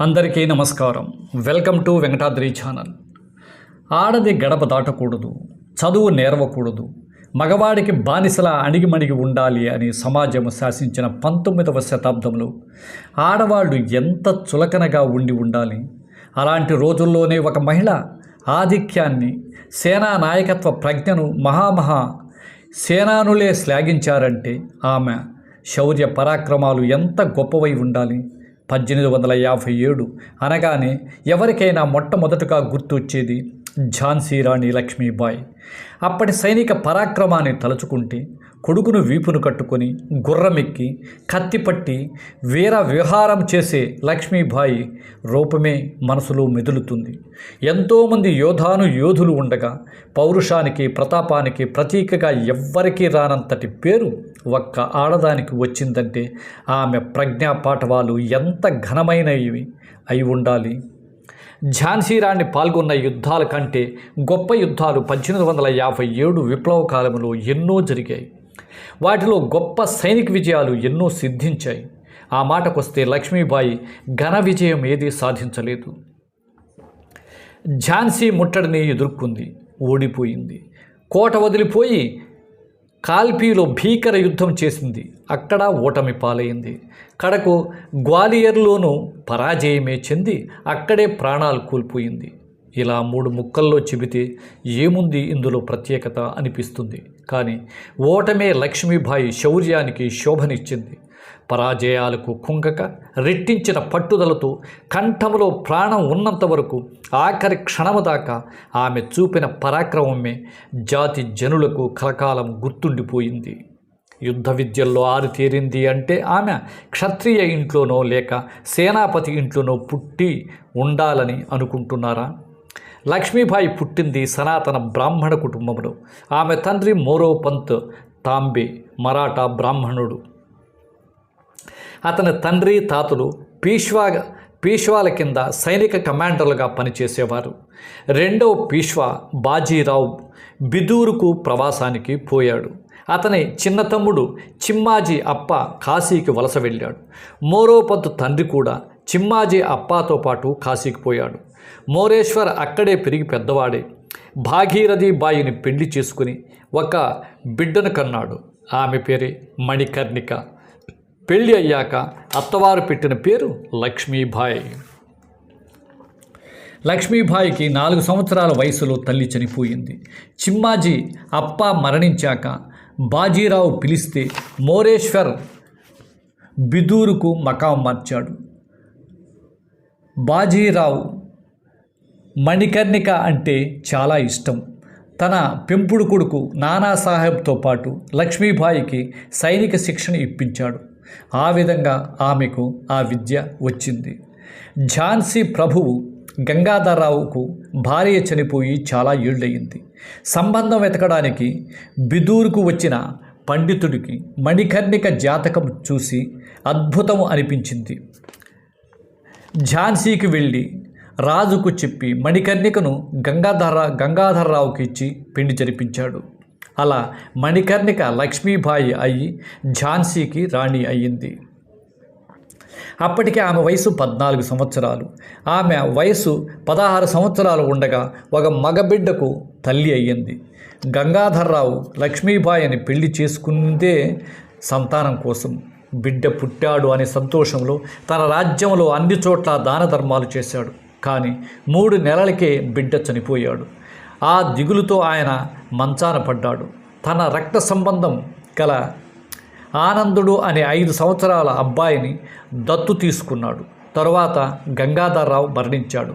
అందరికీ నమస్కారం. Welcome to Venkatadri channel. ఆడది గడప దాటకూడదు చదువు నేర్వకూడదు మగవాడికి బానిసల అణిగిమణిగి ఉండాలి అని సమాజం శాసించిన పంతొమ్మిదవ శతాబ్దంలో ఆడవాళ్ళు ఎంత చులకనగా ఉండి ఉండాలి? అలాంటి రోజుల్లోనే ఒక మహిళ ఆధిక్యాన్ని సేనా నాయకత్వ ప్రజ్ఞను మహామహా సేనానులే శ్లాఘించారంటే ఆమె శౌర్య పరాక్రమాలు ఎంత గొప్పవై ఉండాలి? పద్దెనిమిది వందల యాభై ఏడు. అనగానే ఎవరికైనా మొట్టమొదటగా గుర్తొచ్చేది ఝాన్సీ రాణి లక్ష్మీబాయి. అప్పటి సైనిక పరాక్రమాన్ని తలుచుకుంటే కొడుకును వీపును కట్టుకొని గుర్రమెక్కి కత్తిపట్టి వీర విహారం చేసే లక్ష్మీబాయి రూపమే మనసులో మెదులుతుంది. ఎంతోమంది యోధాను యోధులు ఉండగా పౌరుషానికి ప్రతాపానికి ప్రతీకగా ఎవ్వరికీ రానంతటి పేరు ఒక్క ఆడదానికి వచ్చిందంటే ఆమె ప్రజ్ఞా పాఠవాలు ఎంత ఘనమైనవి అయి ఉండాలి. ఝాన్సీ రాణి పాల్గొన్న యుద్ధాల కంటే గొప్ప యుద్ధాలు పద్దెనిమిది వందల యాభై ఏడు విప్లవ కాలంలో ఎన్నో జరిగాయి. వాటిలో గొప్ప సైనిక విజయాలు ఎన్నో సిద్ధించాయి. ఆ మాటకొస్తే లక్ష్మీబాయి ఘన విజయం ఏదీ సాధించలేదు. ఝాన్సీ ముట్టడిని ఎదుర్కొంది. ఓడిపోయింది. కోట వదిలిపోయి కాల్పీలో భీకర యుద్ధం చేసింది. అక్కడ ఓటమి పాలైంది. కడకు గ్వాలియర్లోనూ పరాజయమే చెంది అక్కడే ప్రాణాలు కోల్పోయింది. ఇలా మూడు ముక్కల్లో చెబితే ఏముంది ఇందులో ప్రత్యేకత అనిపిస్తుంది. కానీ ఓటమే లక్ష్మీబాయి శౌర్యానికి శోభనిచ్చింది. పరాజయాలకు కుంగక రెట్టించిన పట్టుదలతో కంఠములో ప్రాణం ఉన్నంత వరకు ఆఖరి క్షణము దాకా ఆమె చూపిన పరాక్రమమే జాతి జనులకు కలకాలం గుర్తుండిపోయింది. యుద్ధ విద్యల్లో ఆరితేరింది అంటే ఆమె క్షత్రియ ఇంట్లోనో లేక సేనాపతి ఇంట్లోనో పుట్టి ఉండాలని అనుకుంటున్నారా? లక్ష్మీబాయి పుట్టింది సనాతన బ్రాహ్మణ కుటుంబంలో ఆమె తండ్రి మోరో పంత్ తాంబే మరాఠా బ్రాహ్మణుడు. అతని తండ్రి తాతలు పీష్వా పీష్వాల కింద సైనిక కమాండర్లుగా పనిచేసేవారు. రెండవ పీష్వా బాజీరావు బిదూరుకు ప్రవాసానికి పోయాడు. అతని చిన్న తమ్ముడు చిమ్మాజీ అప్ప కాశీకి వలస వెళ్ళాడు. మోరోపంతు తండ్రి కూడా చిమ్మాజీ అప్పాతో పాటు కాశీకి పోయాడు. మోరేశ్వర్ అక్కడే పెరిగి పెద్దవాడే. భాగీరథి బాయిని పెళ్ళి చేసుకుని ఒక బిడ్డను కన్నాడు. ఆమె పేరే మణికర్ణిక. పెళ్ళి అయ్యాక అత్తవారు పెట్టిన పేరు లక్ష్మీబాయి. లక్ష్మీబాయికి నాలుగు సంవత్సరాల వయసులో తల్లి చనిపోయింది. చిమ్మాజీ అప్ప మరణించాక బాజీరావు పిలిస్తే మోరేశ్వర్ బిదూరుకు మకాం మార్చాడు. బాజీరావు మణికర్ణిక అంటే చాలా ఇష్టం. తన పెంపుడు కొడుకు నానాసాహెబ్తో పాటు లక్ష్మీబాయికి సైనిక శిక్షణ ఇప్పించాడు. ఆ విధంగా ఆమెకు ఆ విద్య వచ్చింది. ఝాన్సీ ప్రభువు గంగాధరరావుకు భార్య చనిపోయి చాలా ఏళ్ళయింది. సంబంధం వెతకడానికి బిదూరుకు వచ్చిన పండితుడికి మణికర్ణిక జాతకం చూసి అద్భుతం అనిపించింది. ఝాన్సీకి వెళ్ళి రాజుకు చెప్పి మణికర్ణికను గంగాధర గంగాధరరావుకి ఇచ్చి పెళ్ళి జరిపించాడు. అలా మణికర్ణిక లక్ష్మీబాయి అయి ఝాన్సీకి రాణి అయ్యింది. అప్పటికే ఆమె వయసు పద్నాలుగు సంవత్సరాలు. ఆమె వయసు పదహారు సంవత్సరాలు ఉండగా ఒక మగబిడ్డకు తల్లి అయ్యింది. గంగాధర్రావు లక్ష్మీబాయిని పెళ్ళి చేసుకుందే సంతానం కోసం. బిడ్డ పుట్టాడు అనే సంతోషంలో తన రాజ్యంలో అన్ని చోట్ల దాన ధర్మాలు చేశాడు. కానీ మూడు నెలలకే బిడ్డ చనిపోయాడు. ఆ దిగులుతో ఆయన మంచాన పడ్డాడు. తన రక్త సంబంధం గల ఆనందుడు అనే ఐదు సంవత్సరాల అబ్బాయిని దత్తు తీసుకున్నాడు. తరువాత గంగాధర్రావు మరణించాడు.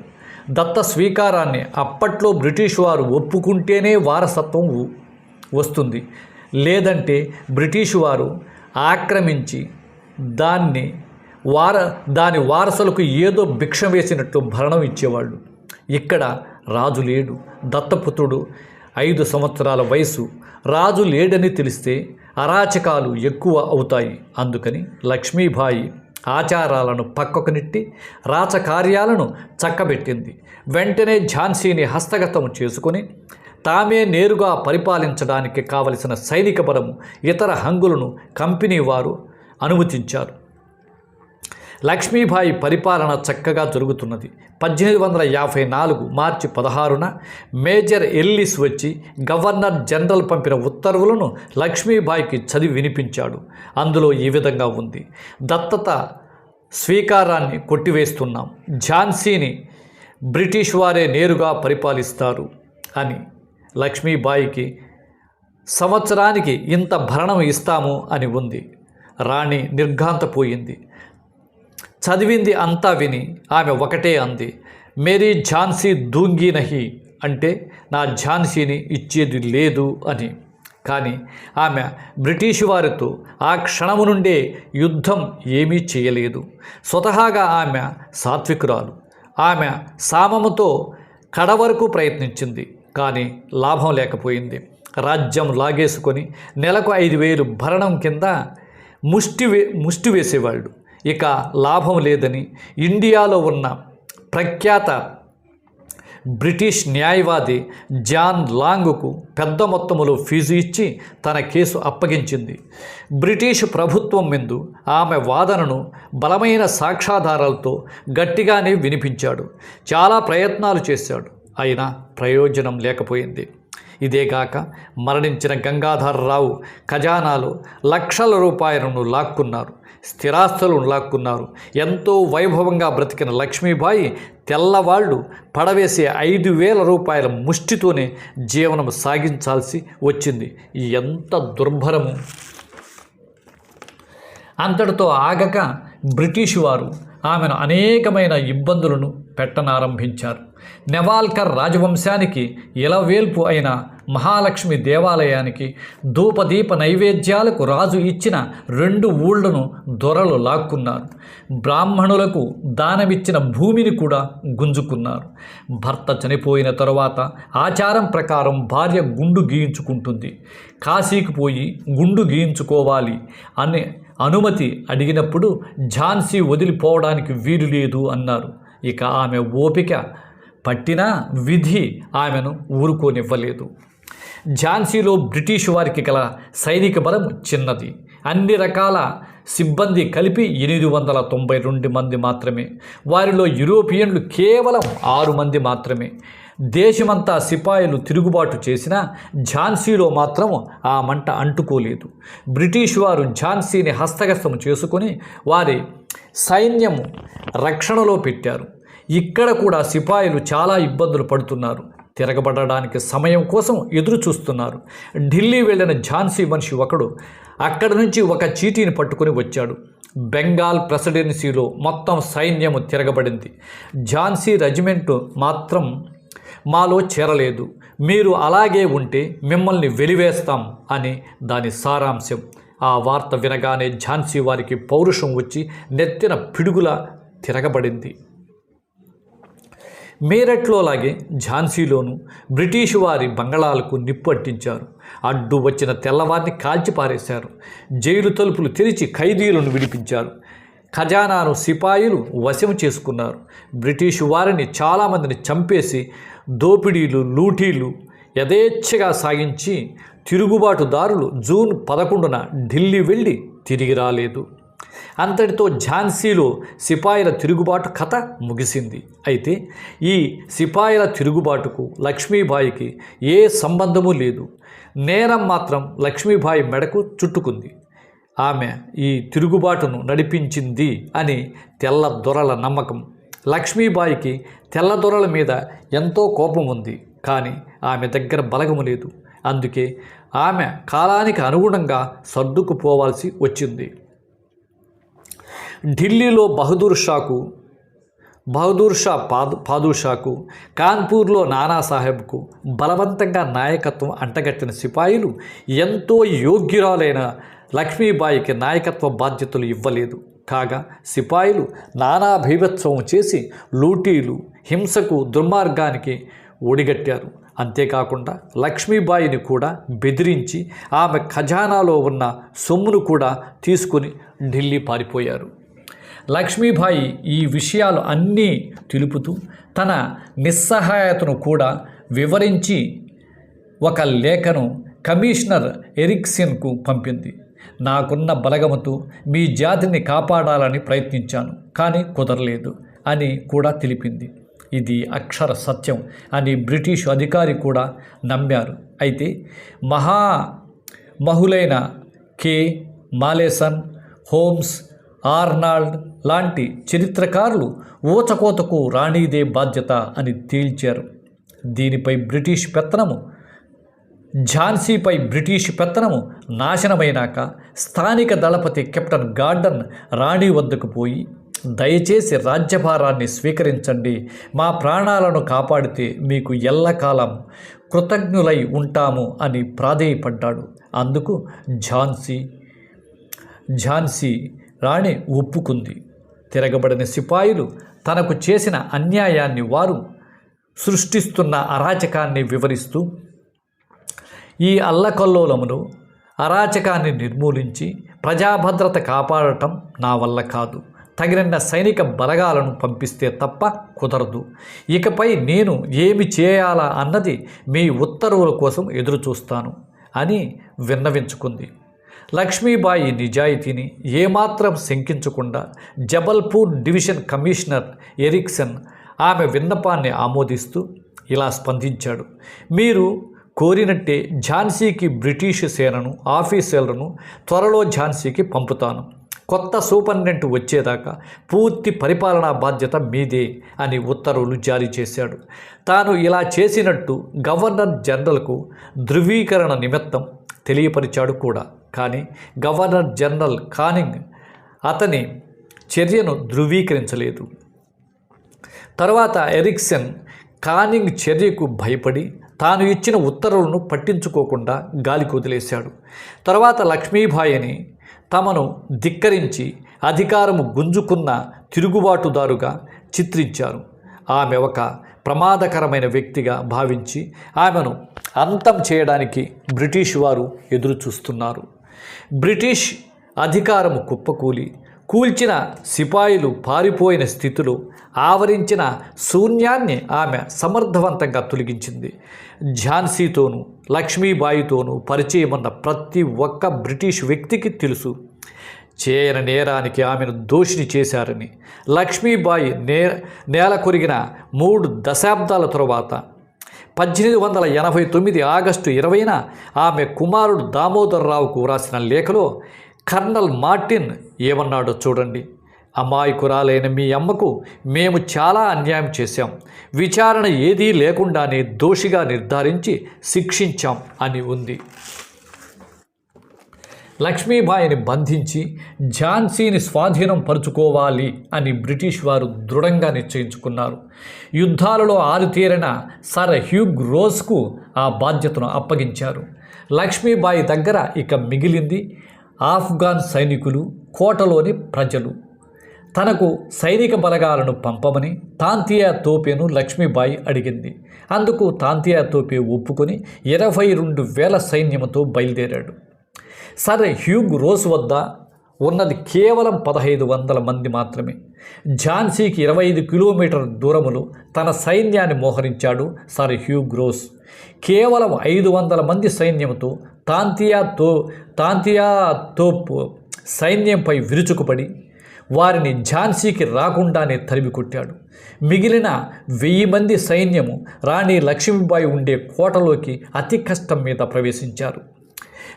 దత్త స్వీకారాన్ని అప్పట్లో బ్రిటిష్ వారు ఒప్పుకుంటేనే వారసత్వం వస్తుంది. లేదంటే బ్రిటిష్ వారు ఆక్రమించి దాన్ని వార దాని వారసులకు ఏదో భిక్ష వేసినట్టు భరణం ఇచ్చేవాళ్ళు. ఇక్కడ రాజు లేడు. దత్తపుత్రుడు ఐదు సంవత్సరాల వయసు. రాజు లేడని తెలిస్తే అరాచకాలు ఎక్కువ అవుతాయి. అందుకని లక్ష్మీబాయి ఆచారాలను పక్కకు నెట్టి రాచకార్యాలను చక్కబెట్టింది. వెంటనే ఝాన్సీని హస్తగతం చేసుకొని తామే నేరుగా పరిపాలించడానికి కావలసిన సైనిక బలము ఇతర హంగులను కంపెనీ వారు అనుమతించారు. లక్ష్మీబాయి పరిపాలన చక్కగా జరుగుతున్నది. పద్దెనిమిది వందల యాభై నాలుగు మార్చి పదహారున మేజర్ ఎల్లిస్ వచ్చి గవర్నర్ జనరల్ పంపిన ఉత్తర్వులను లక్ష్మీబాయికి చదివి వినిపించాడు. అందులో ఈ విధంగా ఉంది. దత్తత స్వీకారాన్ని కొట్టివేస్తున్నాం. ఝాన్సీని బ్రిటిష్ వారే నేరుగా పరిపాలిస్తారు అని లక్ష్మీబాయికి సంవత్సరానికి ఇంత భరణం ఇస్తాము అని ఉంది. రాణి నిర్ఘాంతపోయింది చదివింది అంతా విని ఆమె ఒకటే అంది మేరీ ఝాన్సీ దూంగి నహి అంటే నా ఝాన్సీని ఇచ్చేది లేదు అని. కానీ ఆమె బ్రిటిష్ వారితో ఆ క్షణము నుండే యుద్ధం ఏమీ చేయలేదు. స్వతహాగా ఆమె సాత్వికురాలు. ఆమె సామముతో కడవరకు ప్రయత్నించింది కానీ లాభం లేకపోయింది. రాజ్యం లాగేసుకొని నెలకు ఐదు వేలు భరణం కింద ముష్టి వే ముష్టి వేసేవాళ్ళు. ఇక లాభం లేదని ఇండియాలో ఉన్న ప్రఖ్యాత బ్రిటిష్ న్యాయవాది జాన్ లాంగ్కు పెద్ద మొత్తములో ఫీజు ఇచ్చి తన కేసు అప్పగించింది. బ్రిటిష్ ప్రభుత్వం ముందు ఆమె వాదనను బలమైన సాక్ష్యాధారాలతో గట్టిగానే వినిపించాడు. చాలా ప్రయత్నాలు చేశాడు. అయినా ప్రయోజనం లేకపోయింది. ఇదేగాక మరణించిన గంగాధరరావు ఖజానాలో లక్షల రూపాయలను లాక్కున్నారు. స్థిరాస్తులను లాక్కున్నారు. ఎంతో వైభవంగా బ్రతికిన లక్ష్మీబాయి తెల్లవాళ్ళు పడవేసే ఐదు వేల రూపాయల ముష్టితోనే జీవనం సాగించాల్సి వచ్చింది. ఎంత దుర్భరము! అంతటితో ఆగక బ్రిటిష్ వారు ఆమెను అనేకమైన ఇబ్బందులను పెట్టనారంభించారు. నెవాల్కర్ రాజవంశానికి ఇలవేల్పు అయిన మహాలక్ష్మి దేవాలయానికి ధూపదీప నైవేద్యాలకు రాజు ఇచ్చిన రెండు ఊళ్ళను దొరలు లాక్కున్నారు. బ్రాహ్మణులకు దానమిచ్చిన భూమిని కూడా గుంజుకున్నారు. భర్త చనిపోయిన తరువాత ఆచారం ప్రకారం భార్య గుండు గీయించుకుంటుంది. కాశీకి పోయి గుండు గీయించుకోవాలి అనే అనుమతి అడిగినప్పుడు ఝాన్సీ వదిలిపోవడానికి వీలు లేదు అన్నారు. ఇక ఆమె ఓపిక పట్టినా విధి ఆమెను ఊరుకోనివ్వలేదు. ఝాన్సీలో బ్రిటిష్ వారికి గల సైనిక బలం చిన్నది. అన్ని రకాల సిబ్బంది కలిపి ఎనిమిది వందల తొంభై రెండు మంది మాత్రమే. వారిలో యూరోపియన్లు కేవలం ఆరు మంది మాత్రమే. దేశమంతా సిపాయిలు తిరుగుబాటు చేసినా ఝాన్సీలో మాత్రం ఆ మంట అంటుకోలేదు. బ్రిటిష్ వారు ఝాన్సీని హస్తగస్తం చేసుకొని వారి సైన్యము రక్షణలో పెట్టారు. ఇక్కడ కూడా సిపాయిలు చాలా ఇబ్బందులు పడుతున్నారు. తిరగబడడానికి సమయం కోసం ఎదురు చూస్తున్నారు ఢిల్లీ వెళ్ళిన ఝాన్సీ మనిషి ఒకడు అక్కడి నుంచి ఒక చీటీని పట్టుకొని వచ్చాడు. బెంగాల్ ప్రెసిడెన్సీలో మొత్తం సైన్యము తిరగబడింది. ఝాన్సీ రెజిమెంటు మాత్రం మాలో చేరలేదు. మీరు అలాగే ఉంటే మిమ్మల్ని వెలివేస్తాం అని దాని సారాంశం. ఆ వార్త వినగానే ఝాన్సీ వారికి పౌరుషం వచ్చి నెత్తిన పిడుగుల తిరగబడింది. మీరట్లోలాగే ఝాన్సీలోను బ్రిటిష్ వారి బంగళాలకు నిప్పట్టించారు. అడ్డు వచ్చిన తెల్లవారిని కాల్చిపారేశారు. జైలు తలుపులు తెరిచి ఖైదీలను విడిపించారు. ఖజానాను సిపాయిలు వశం చేసుకున్నారు. బ్రిటిష్ వారిని చాలామందిని చంపేసి దోపిడీలు లూటీలు యథేచ్ఛగా సాగించి తిరుగుబాటుదారులు జూన్ పదకొండున ఢిల్లీ వెళ్ళి తిరిగి రాలేదు. అంతటితో ఝాన్సీలో సిపాయిల తిరుగుబాటు కథ ముగిసింది. అయితే ఈ సిపాయిల తిరుగుబాటుకు లక్ష్మీబాయికి ఏ సంబంధము లేదు. నేరం మాత్రం లక్ష్మీబాయి మెడకు చుట్టుకుంది. ఆమె ఈ తిరుగుబాటును నడిపించింది అని తెల్ల దొరల నమ్మకం. లక్ష్మీబాయికి తెల్ల దొరల మీద ఎంతో కోపం ఉంది. కానీ ఆమె దగ్గర బలగము లేదు. అందుకే ఆమె కాలానికి అనుగుణంగా సర్దుకుపోవాల్సి వచ్చింది. ఢిల్లీలో బహదూర్ షాకు బహదూర్ షా పాదు పాదూషాకు కాన్పూర్లో నానాసాహెబ్కు బలవంతంగా నాయకత్వం అంటగట్టిన సిపాయిలు ఎంతో యోగ్యురాలైన లక్ష్మీబాయికి నాయకత్వ బాధ్యతలు ఇవ్వలేదు. కాగా సిపాయిలు నానా భీభత్సవం చేసి లూటీలు హింసకు దుర్మార్గానికి ఒడిగట్టారు. అంతేకాకుండా లక్ష్మీబాయిని కూడా బెదిరించి ఆమె ఖజానాలో ఉన్న సొమ్మును కూడా తీసుకుని ఢిల్లీ పారిపోయారు. లక్ష్మీబాయి ఈ విషయాలు అన్నీ తెలుపుతూ తన నిస్సహాయతను కూడా వివరించి ఒక లేఖను కమిషనర్ ఎరిక్సన్కు పంపింది. నాకున్న బలగముతో మీ జాతిని కాపాడాలని ప్రయత్నించాను కానీ కుదరలేదు అని కూడా తెలిపింది. ఇది అక్షర సత్యం అని బ్రిటిష్ అధికారి కూడా నమ్మారు. అయితే మహా మహులైన కే. మాలేసన్ హోమ్స్ ఆర్నాల్డ్ లాంటి చరిత్రకారులు ఊచకోతకు రాణీదే బాధ్యత అని తేల్చారు. దీనిపై బ్రిటిష్ పెత్తనము ఝాన్సీపై బ్రిటిష్ పెత్తనము నాశనమైనాక స్థానిక దళపతి కెప్టెన్ గార్డన్ రాణి వద్దకు పోయి దయచేసి రాజ్యభారాన్ని స్వీకరించండి. మా ప్రాణాలను కాపాడితే మీకు ఎల్లకాలం కృతజ్ఞులై ఉంటాము అని ప్రాధేయపడ్డాడు. అందుకు ఝాన్సీ ఝాన్సీ రాణి ఒప్పుకుంది. తిరగబడిన సిపాయిలు తనకు చేసిన అన్యాయాన్ని వారు సృష్టిస్తున్న అరాచకాన్ని వివరిస్తూ ఈ అల్లకల్లోలమును అరాచకాన్ని నిర్మూలించి ప్రజాభద్రత కాపాడటం నా వల్ల కాదు. తగినన్న సైనిక బలగాలను పంపిస్తే తప్ప కుదరదు. ఇకపై నేను ఏమి చేయాలా అన్నది మీ ఉత్తర్వుల కోసం ఎదురుచూస్తాను అని విన్నవించుకుంది. లక్ష్మీబాయి నిజాయితీని ఏమాత్రం శంకించకుండా జబల్పూర్ డివిజన్ కమిషనర్ ఎరిక్సన్ ఆమె విన్నపాన్ని ఆమోదిస్తూ ఇలా స్పందించాడు. మీరు కోరినట్టే ఝాన్సీకి బ్రిటిష్ సేనను ఆఫీసర్లను త్వరలో ఝాన్సీకి పంపుతాను. కొత్త సూపరింటెండెంట్ వచ్చేదాకా పూర్తి పరిపాలనా బాధ్యత మీదే అని ఉత్తర్వులు జారీ చేశాడు. తాను ఇలా చేసినట్టు గవర్నర్ జనరల్కు ధృవీకరణ నిమిత్తం తెలియపరిచాడు కూడా. కానీ గవర్నర్ జనరల్ కానింగ్ అతని చర్యను ధృవీకరించలేదు. తర్వాత ఎరిక్సన్ కానింగ్ చర్యకు భయపడి తాను ఇచ్చిన ఉత్తర్వులను పట్టించుకోకుండా గాలికి వదిలేశాడు తర్వాత లక్ష్మీబాయిని తమను ధిక్కరించి అధికారము గుంజుకున్న తిరుగుబాటుదారుగా చిత్రించారు. ఆమె ఒక ప్రమాదకరమైన వ్యక్తిగా భావించి ఆమెను అంతం చేయడానికి బ్రిటిష్ వారు ఎదురు చూస్తున్నారు బ్రిటిష్ అధికారము కుప్పకూలి కూల్చిన సిపాయిలు పారిపోయిన స్థితిలో ఆవరించిన శూన్యాన్ని ఆమె సమర్థవంతంగా తొలగించింది. ఝాన్సీతోనూ లక్ష్మీబాయితోనూ పరిచయం ఉన్న ప్రతి ఒక్క బ్రిటిష్ వ్యక్తికి తెలుసు. చేయని నేరానికి ఆమెను దోషిని చేశారని లక్ష్మీబాయి నే నేల కొరిగిన మూడు దశాబ్దాల తరువాత పద్దెనిమిది వందల ఎనభై తొమ్మిది ఆగస్టు ఇరవైన ఆమె కుమారుడు దామోదరరావుకు వ్రాసిన లేఖలో కర్నల్ మార్టిన్ ఏమన్నాడో చూడండి. అమాయకురాలైన మీ అమ్మకు మేము చాలా అన్యాయం చేశాం. విచారణ ఏదీ లేకుండానే దోషిగా నిర్ధారించి శిక్షించాం అని ఉంది. లక్ష్మీబాయిని బంధించి ఝాన్సీని స్వాధీనం పరుచుకోవాలి అని బ్రిటిష్ వారు దృఢంగా నిశ్చయించుకున్నారు. యుద్ధాలలో ఆరుతీరిన సర్ హ్యూగ్ రోజ్కు ఆ బాధ్యతను అప్పగించారు. లక్ష్మీబాయి దగ్గర ఇక మిగిలింది ఆఫ్ఘాన్ సైనికులు కోటలోని ప్రజలు. తనకు సైనిక బలగాలను పంపమని తాంతియా తోపేను లక్ష్మీబాయి అడిగింది. అందుకు తాంతియా తోపే ఒప్పుకొని ఇరవై రెండు వేల సైన్యముతో బయలుదేరాడు. సర్ హ్యూగ్ రోస్ వద్ద ఉన్నది కేవలం పదహైదు వందల మంది మాత్రమే. ఝాన్సీకి ఇరవై ఐదు కిలోమీటర్ దూరములో తన సైన్యాన్ని మోహరించాడు సర్ హ్యూగ్ రోస్ కేవలం ఐదు వందల మంది సైన్యంతో తాంతియా తో తాంతియా తోప్ సైన్యంపై విరుచుకుపడి వారిని ఝాన్సీకి రాకుండానే తరిమి కొట్టాడు. మిగిలిన వెయ్యి మంది సైన్యము రాణి లక్ష్మీబాయి ఉండే కోటలోకి అతి కష్టం మీద ప్రవేశించారు.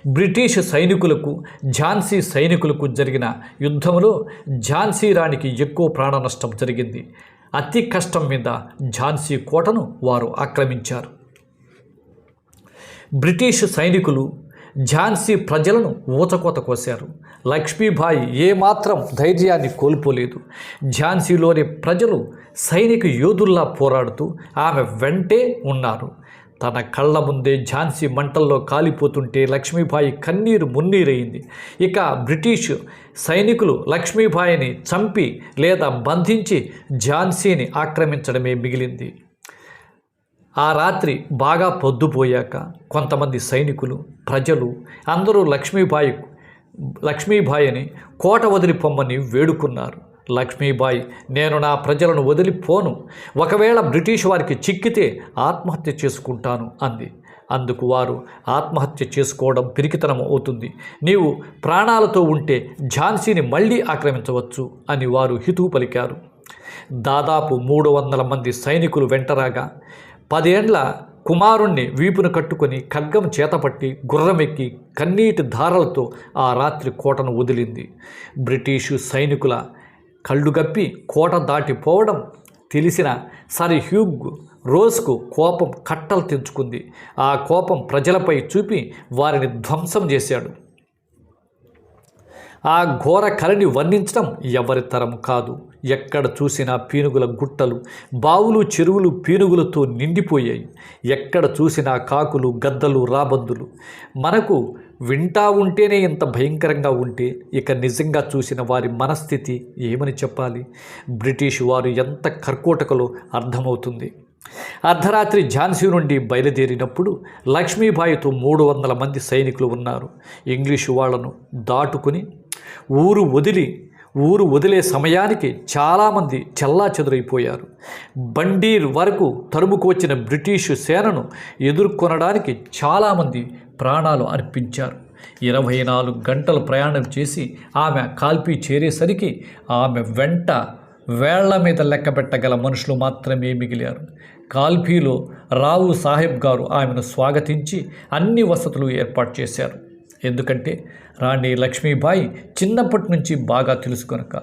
బ్రిటిష్ సైనికులకు ఝాన్సీ సైనికులకు జరిగిన యుద్ధంలో ఝాన్సీ రాణికి ఎక్కువ ప్రాణ నష్టం జరిగింది. అతి కష్టం మీద ఝాన్సీ కోటను వారు ఆక్రమించారు. బ్రిటిష్ సైనికులు ఝాన్సీ ప్రజలను ఊచకోత కోశారు. లక్ష్మీబాయి ఏమాత్రం ధైర్యాన్ని కోల్పోలేదు. ఝాన్సీలోని ప్రజలు సైనిక యోధుల్లా పోరాడుతూ ఆమె వెంటే ఉన్నారు. తన కళ్ళ ముందే ఝాన్సీ మంటల్లో కాలిపోతుంటే లక్ష్మీబాయి కన్నీరు మున్నీరయింది ఇక బ్రిటిష్ సైనికులు లక్ష్మీబాయిని చంపి లేదా బంధించి ఝాన్సీని ఆక్రమించడమే మిగిలింది. ఆ రాత్రి బాగా పొద్దుపోయాక కొంతమంది సైనికులు ప్రజలు అందరూ లక్ష్మీబాయి లక్ష్మీబాయిని కోట వదిలిపోమ్మని వేడుకున్నారు. లక్ష్మీబాయి నేను నా ప్రజలను వదిలిపోను. ఒకవేళ బ్రిటిష్ వారికి చిక్కితే ఆత్మహత్య చేసుకుంటాను అంది. అందుకు వారు ఆత్మహత్య చేసుకోవడం పిరికితనం అవుతుంది. నీవు ప్రాణాలతో ఉంటే ఝాన్సీని మళ్ళీ ఆక్రమించవచ్చు అని వారు హితువు పలికారు. దాదాపు మూడు వందల మంది సైనికులు వెంటరాగా పదేండ్ల కుమారుణ్ణి వీపును కట్టుకొని ఖడ్గం చేతపట్టి గుర్రమెక్కి కన్నీటి ధారలతో ఆ రాత్రి కోటను వదిలింది. బ్రిటిషు సైనికుల కళ్ళుగప్పి కోట దాటిపోవడం తెలిసిన సరి హ్యూగ్ రోజ్కు కోపం కట్టలు తెంచుకుంది. ఆ కోపం ప్రజలపై చూపి వారిని ధ్వంసం చేశాడు. ఆ ఘోర కళని వర్ణించడం ఎవరి తరం కాదు. ఎక్కడ చూసినా పీనుగుల గుట్టలు బావులు చెరువులు పీనుగులతో నిండిపోయాయి. ఎక్కడ చూసినా కాకులు గద్దలు రాబందులు. మనకు వింటా ఉంటేనే ఇంత భయంకరంగా ఉంటే ఇక నిజంగా చూసిన వారి మనస్థితి ఏమని చెప్పాలి? బ్రిటిష్ వారు ఎంత కర్కోటకలో అర్థమవుతుంది. అర్ధరాత్రి ఝాన్సీ నుండి బయలుదేరినప్పుడు లక్ష్మీబాయితో మూడు వందల మంది సైనికులు ఉన్నారు. ఇంగ్లీషు వాళ్ళను దాటుకుని ఊరు వదిలి ఊరు వదిలే సమయానికి చాలామంది చెల్లా చెదురైపోయారు బండీర్ వరకు తరుముకు వచ్చిన బ్రిటిషు సేనను ఎదుర్కొనడానికి చాలామంది ప్రాణాలు అర్పించారు. ఇరవై నాలుగు గంటలు ప్రయాణం చేసి ఆమె కాల్పి చేరేసరికి ఆమె వెంట వేళ్ళ మీద లెక్కబెట్టగల మనుషులు మాత్రమే మిగిలారు. కాల్పీలో రావు సాహెబ్ గారు ఆమెను స్వాగతించి అన్ని వసతులు ఏర్పాటు చేశారు. ఎందుకంటే రాణి లక్ష్మీబాయి చిన్నప్పటి నుంచి బాగా తెలుసు కనుక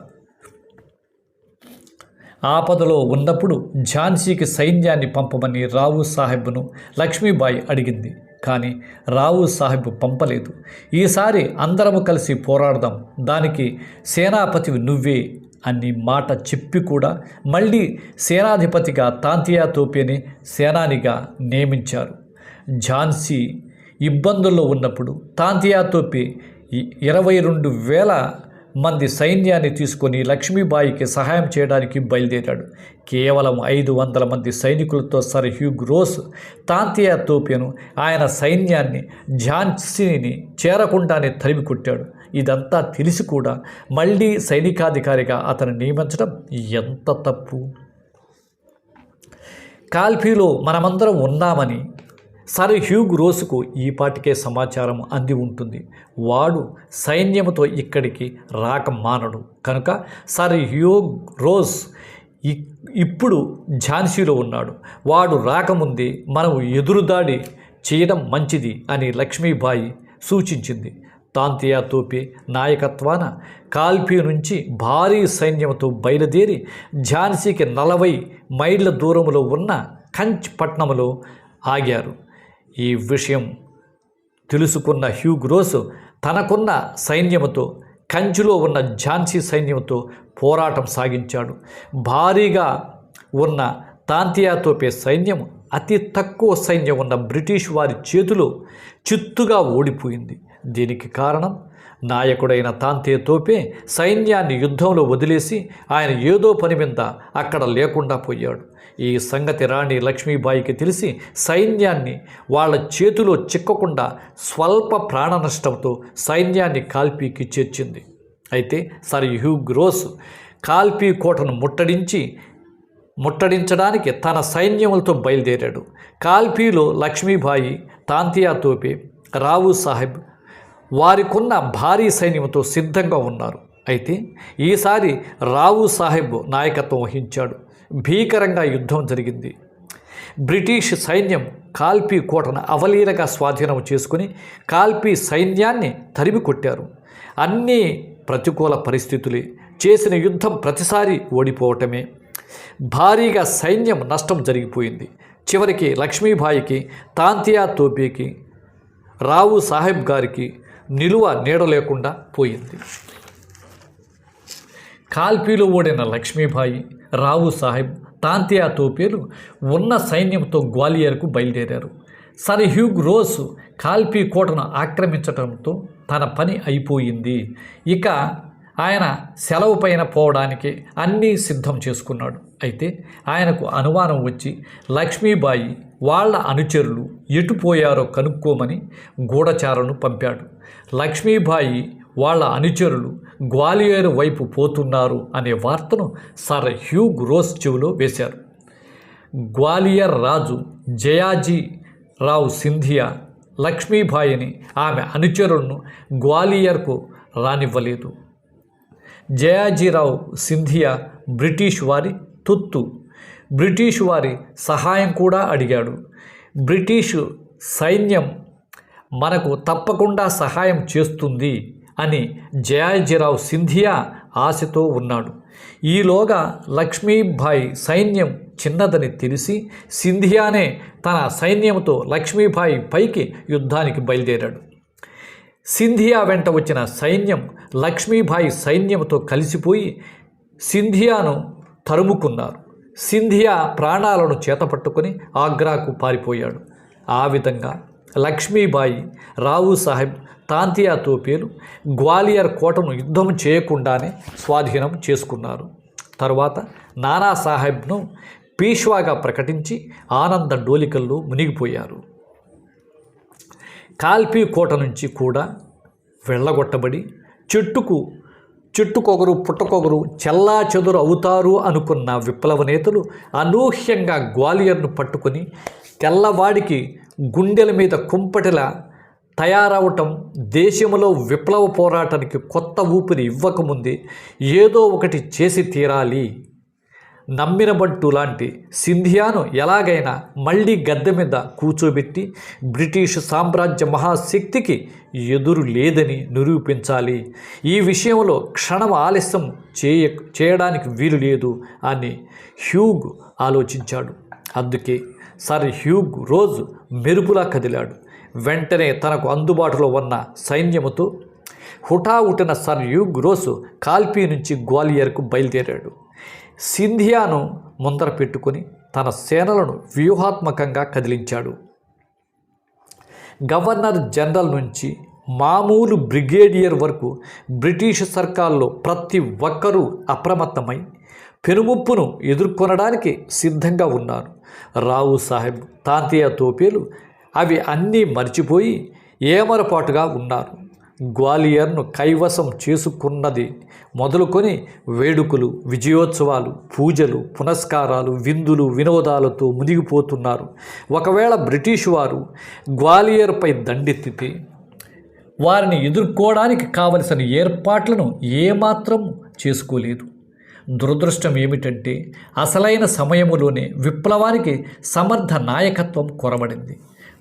ఆపదలో ఉన్నప్పుడు ఝాన్సీకి సైన్యాన్ని పంపమని రావు సాహెబ్ను లక్ష్మీబాయి అడిగింది. కానీ రావు సాహెబ్ పంపలేదు. ఈసారి అందరము కలిసి పోరాడదాం. దానికి సేనాపతివి నువ్వే అని మాట చెప్పి కూడా మళ్ళీ సేనాధిపతిగా తాంతియా తోపేని సేనానిగా నియమించారు. ఝాన్సీ ఇబ్బందుల్లో ఉన్నప్పుడు తాంతియా తోపే ఇరవై రెండు వేల మంది సైన్యాన్ని తీసుకొని లక్ష్మీబాయికి సహాయం చేయడానికి బయలుదేరాడు. కేవలం ఐదు వందల మంది సైనికులతో సర్ హ్యూగ్ రోస్ తాంతియా తోపేను ఆయన సైన్యాన్ని ఝాన్సీని చేరకుండానే తరిమి కొట్టాడు. ఇదంతా తెలిసి కూడా మళ్ళీ సైనికాధికారిగా అతను నియమించడం ఎంత తప్పు? కాల్ఫీలో మనమందరం ఉన్నామని సర్ హ్యూగ్ రోసుకు ఈ పాటికే సమాచారం అంది ఉంటుంది. వాడు సైన్యముతో ఇక్కడికి రాక మానడు. కనుక సర్ హ్యూగ్ రోజ్ ఇ- ఇప్పుడు ఝాన్సీలో ఉన్నాడు. వాడు రాకముందే మనం ఎదురుదాడి చేయడం మంచిది అని లక్ష్మీబాయి సూచించింది. తాంతియా తోపే నాయకత్వాన కాల్పీ నుంచి భారీ సైన్యంతో బయలుదేరి ఝాన్సీకి నలభై మైళ్ళ దూరంలో ఉన్న కంచ్ పట్టణంలో ఆగారు. ఈ విషయం తెలుసుకున్న హ్యూగ్రోస్ తనకున్న సైన్యముతో కంచిలో ఉన్న ఝాన్సీ సైన్యంతో పోరాటం సాగించాడు. భారీగా ఉన్న తాంతియా తోపే సైన్యం అతి తక్కువ సైన్యం ఉన్న బ్రిటిష్ వారి చేతిలో చిత్తుగా ఓడిపోయింది. దీనికి కారణం నాయకుడైన తాంతే తోపే సైన్యాన్ని యుద్ధంలో వదిలేసి ఆయన ఏదో పని మీద అక్కడ లేకుండా పోయాడు. ఈ సంగతి రాణి లక్ష్మీబాయికి తెలిసి సైన్యాన్ని వాళ్ళ చేతిలో చిక్కకుండా స్వల్ప ప్రాణ నష్టంతో సైన్యాన్ని కాల్పీకి చేర్చింది. అయితే సర్ హ్యూ గ్రోస్ కాల్పీ కోటను ముట్టడించి ముట్టడించడానికి తన సైన్యములతో బయలుదేరాడు. కాల్పీలో లక్ష్మీబాయి తాంతియా తోపే రావు సాహెబ్ వారికున్న భారీ సైన్యంతో సిద్ధంగా ఉన్నారు. అయితే ఈసారి రావు సాహెబ్ నాయకత్వం వహించాడు. భీకరంగా యుద్ధం జరిగింది. బ్రిటిష్ సైన్యం కాల్పీ కోటను అవలీలగా స్వాధీనం చేసుకుని కాల్పీ సైన్యాన్ని తరిమి కొట్టారు. అన్ని ప్రతికూల పరిస్థితులే చేసిన యుద్ధం ప్రతిసారి ఓడిపోవటమే. భారీగా సైన్యం నష్టం జరిగిపోయింది. చివరికి లక్ష్మీబాయికి తాంతియా తోపేకి రావు సాహెబ్ గారికి నిలువ నీడ లేకుండా పోయింది. కాల్పీలో ఓడిన లక్ష్మీబాయి రావు సాహెబ్ తాంతియా తోపేలు ఉన్న సైన్యంతో గ్వాలియర్కు బయలుదేరారు. సర్ హ్యూగ్ రోస్ కాల్పీ కోటను ఆక్రమించడంతో తన పని అయిపోయింది. ఇక ఆయన సెలవు పైన పోవడానికి అన్నీ సిద్ధం చేసుకున్నాడు. అయితే ఆయనకు అనుమానం వచ్చి లక్ష్మీబాయి వాళ్ళ అనుచరులు ఎటు పోయారో కనుక్కోమని గూఢచారను పంపాడు. లక్ష్మీబాయి వాళ్ళ అనుచరులు గ్వాలియర్ వైపు పోతున్నారు అనే వార్తను సర్ హ్యూగ్ రోస్ చెవిలో వేశారు. గ్వాలియర్ రాజు జయాజీ రావు సింధియా లక్ష్మీబాయిని ఆమె అనుచరులను గ్వాలియర్కు రానివ్వలేదు. జయాజీరావు సింధియా బ్రిటిష్ వారి తుత్తు. బ్రిటిష్ వారి సహాయం కూడా అడిగాడు. బ్రిటిష్ సైన్యం మనకు తప్పకుండా సహాయం చేస్తుంది. అని జయాజీరావు సింధియా ఆశతో ఉన్నాడు. ఈలోగా లక్ష్మీభాయ్ సైన్యం చిన్నదని తెలిసి సింధియానే తన సైన్యంతో లక్ష్మీభాయ్ పైకి యుద్ధానికి బయలుదేరాడు. సింధియా వెంట వచ్చిన సైన్యం లక్ష్మీభాయ్ సైన్యంతో కలిసిపోయి సింధియాను తరుముకున్నారు. సింధియా ప్రాణాలను చేతపట్టుకుని ఆగ్రాకు పారిపోయాడు. ఆ విధంగా లక్ష్మీబాయి రావు సాహెబ్ తాంతియా తోపేలు గ్వాలియర్ కోటను యుద్ధం చేయకుండానే స్వాధీనం చేసుకున్నారు. తరువాత నానా సాహెబ్ను పీష్వాగా ప్రకటించి ఆనంద డోలికల్లో మునిగిపోయారు. కాల్పీ కోట నుంచి కూడా వెళ్ళగొట్టబడి చెట్టుకు చెట్టుకొకరు పుట్టకొకరు చెల్లా చెదురు అవుతారు అనుకున్న విప్లవ నేతలు అనూహ్యంగా గ్వాలియర్ను పట్టుకొని తెల్లవాడికి గుండెల మీద కుంపటిలా తయారవటం దేశంలో విప్లవ పోరాటానికి కొత్త ఊపిరి ఇవ్వకముందే ఏదో ఒకటి చేసి తీరాలి. నమ్మిన లాంటి సింధియాను ఎలాగైనా మళ్ళీ గద్దె మీద కూర్చోబెట్టి బ్రిటిష్ సామ్రాజ్య మహాశక్తికి ఎదురు లేదని నిరూపించాలి. ఈ విషయంలో క్షణం ఆలస్యం చేయ చేయడానికి వీలు లేదు అని హ్యూగ్ ఆలోచించాడు. అందుకే సర్ హ్యూగ్ రోజు మెరుపులా కదిలాడు. వెంటనే తనకు అందుబాటులో ఉన్న సైన్యముతో హుటాహుటిన సర్ హ్యూగ్ కాల్పీ నుంచి గ్వాలియర్కు బయలుదేరాడు. సింధియాను ముందర పెట్టుకుని తన సేనలను వ్యూహాత్మకంగా కదిలించాడు. గవర్నర్ జనరల్ నుంచి మామూలు బ్రిగేడియర్ వరకు బ్రిటిష్ సర్కార్లో ప్రతి ఒక్కరూ అప్రమత్తమై పెనుముప్పును ఎదుర్కొనడానికి సిద్ధంగా ఉన్నారు. రావు సాహెబ్ తాంతియా తోపేలు అవి అన్నీ మర్చిపోయి ఏమరపాటుగా ఉన్నారు. గ్వాలియర్ను కైవసం చేసుకున్నది మొదలుకొని వేడుకలు విజయోత్సవాలు పూజలు పునస్కారాలు విందులు వినోదాలతో మునిగిపోతున్నారు. ఒకవేళ బ్రిటిష్ వారు గ్వాలియర్పై దండెత్తితే వారిని ఎదుర్కోవడానికి కావలసిన ఏర్పాట్లను ఏమాత్రం చేసుకోలేదు. దురదృష్టం ఏమిటంటే అసలైన సమయములోనే విప్లవానికి సమర్థ నాయకత్వం కొరబడింది.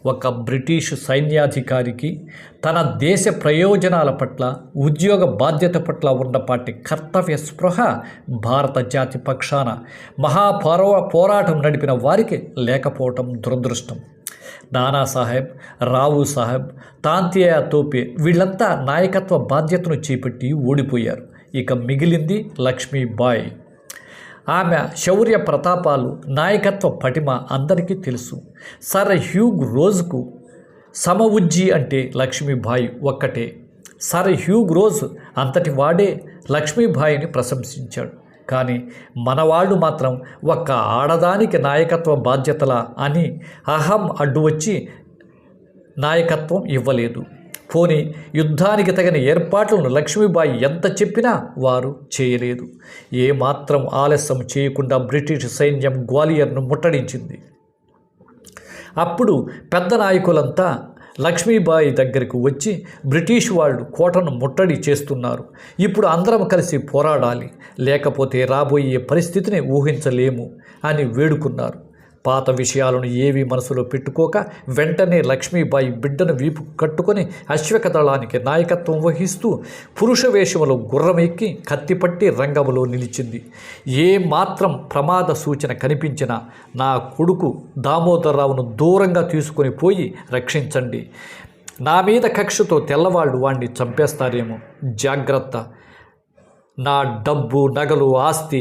ఒక బ్రిటిష్ సైన్యాధికారికి తన దేశ ప్రయోజనాల పట్ల ఉద్యోగ బాధ్యత పట్ల ఉన్నపాటి కర్తవ్య స్పృహ భారత జాతి పక్షాన మహాపోరా పోరాటం నడిపిన వారికి లేకపోవటం దురదృష్టం. నానాసాహెబ్ రావు సాహెబ్ తాంతియా తోపే వీళ్ళంతా నాయకత్వ బాధ్యతను చేపట్టి ఓడిపోయారు. ఇక మిగిలింది లక్ష్మీబాయి. ఆమె శౌర్య ప్రతాపాలు నాయకత్వ పటిమ అందరికీ తెలుసు. సర్ హ్యూగ్ రోజుకు సమవుజ్జి అంటే లక్ష్మీబాయి ఒక్కటే. సర్ హ్యూగ్ రోజ్ అంతటి వాడే లక్ష్మీబాయిని ప్రశంసించాడు. కానీ మనవాళ్ళు మాత్రం ఒక్క ఆడదానికి నాయకత్వ బాధ్యతల అని అహం అడ్డు వచ్చి నాయకత్వం ఇవ్వలేదు. పోని యుద్ధానికి తగిన ఏర్పాట్లను లక్ష్మీబాయి ఎంత చెప్పినా వారు చేయలేదు. ఏమాత్రం ఆలస్యం చేయకుండా బ్రిటిష్ సైన్యం గ్వాలియర్ను ముట్టడించింది. అప్పుడు పెద్ద నాయకులంతా లక్ష్మీబాయి దగ్గరికి వచ్చి బ్రిటిష్ వాళ్ళు కోటను ముట్టడి చేస్తున్నారు. ఇప్పుడు అందరం కలిసి పోరాడాలి. లేకపోతే రాబోయే పరిస్థితిని ఊహించలేము అని వేడుకున్నారు. పాత విషయాలను ఏవి మనసులో పెట్టుకోక వెంటనే లక్ష్మీబాయి బిడ్డను వీపు కట్టుకొని అశ్వక దళానికి నాయకత్వం వహిస్తూ పురుష వేషములో గుర్రం ఎక్కి కత్తిపట్టి రంగములో నిలిచింది. ఏ మాత్రం ప్రమాద సూచన కనిపించినా నా కొడుకు దామోదరరావును దూరంగా తీసుకొని పోయి రక్షించండి. నా మీద కక్షతో తెల్లవాళ్ళు వాణ్ణి చంపేస్తారేమో. జాగ్రత్త. నా డబ్బు నగలు ఆస్తి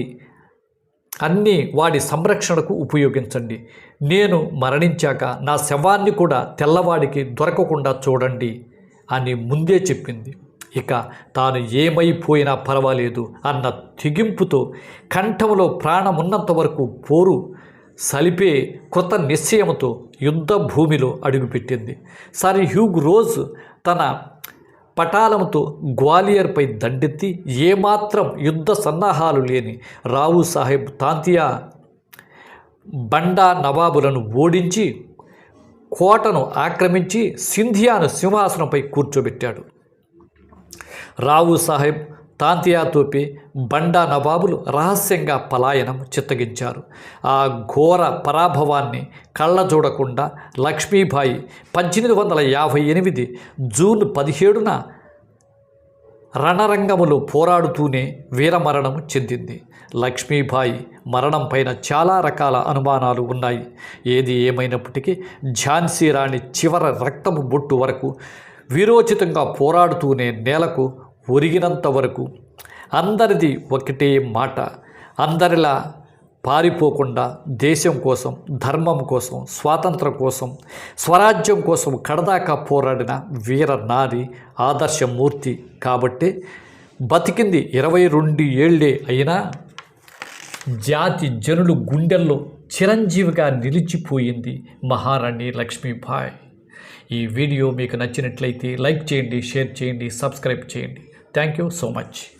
అన్నీ వాడి సంరక్షణకు ఉపయోగించండి. నేను మరణించాక నా శవాన్ని కూడా తెల్లవాడికి దొరకకుండా చూడండి అని ముందే చెప్పింది. ఇక తాను ఏమైపోయినా పర్వాలేదు అన్న తెగింపుతో కంఠంలో ప్రాణమున్నంత వరకు పోరు సలిపే కృత నిశ్చయముతో యుద్ధ భూమిలో అడుగుపెట్టింది. సరి హ్యూగ్ రోజ్ తన పటాలముతో గ్వాలియర్పై దండెత్తి ఏమాత్రం యుద్ధ సన్నాహాలు లేని రావు సాహెబ్ తాంతియా బండా నవాబులను ఓడించి కోటను ఆక్రమించి సింధియాను సింహాసనంపై కూర్చోబెట్టాడు. రావు సాహెబ్ తాంతియా తోపి బండా నవాబులు రహస్యంగా పలాయనం చిత్తగించారు. ఆ ఘోర పరాభవాన్ని కళ్ళ చూడకుండా లక్ష్మీబాయి పద్దెనిమిది వందల యాభై ఎనిమిది జూన్ పదిహేడున రణరంగములు పోరాడుతూనే వీరమరణం చెందింది. లక్ష్మీబాయి మరణం పైన చాలా రకాల అనుమానాలు ఉన్నాయి. ఏది ఏమైనప్పటికీ ఝాన్సీ రాణి చివర రక్తము బొట్టు వరకు వీరోచితంగా పోరాడుతూనే నేలకు ఒరిగినంత వరకు అందరిది ఒకటే మాట. అందరిలా పారిపోకుండా దేశం కోసం ధర్మం కోసం స్వాతంత్రం కోసం స్వరాజ్యం కోసం కడదాకా పోరాడిన వీర నారి ఆదర్శమూర్తి. కాబట్టి బతికింది ఇరవై రెండు ఏళ్ళే అయినా జాతి జనులు గుండెల్లో చిరంజీవిగా నిలిచిపోయింది మహారాణి లక్ష్మీబాయ్. ఈ వీడియో మీకు నచ్చినట్లయితే లైక్ చేయండి షేర్ చేయండి సబ్స్క్రైబ్ చేయండి. Thank you so much.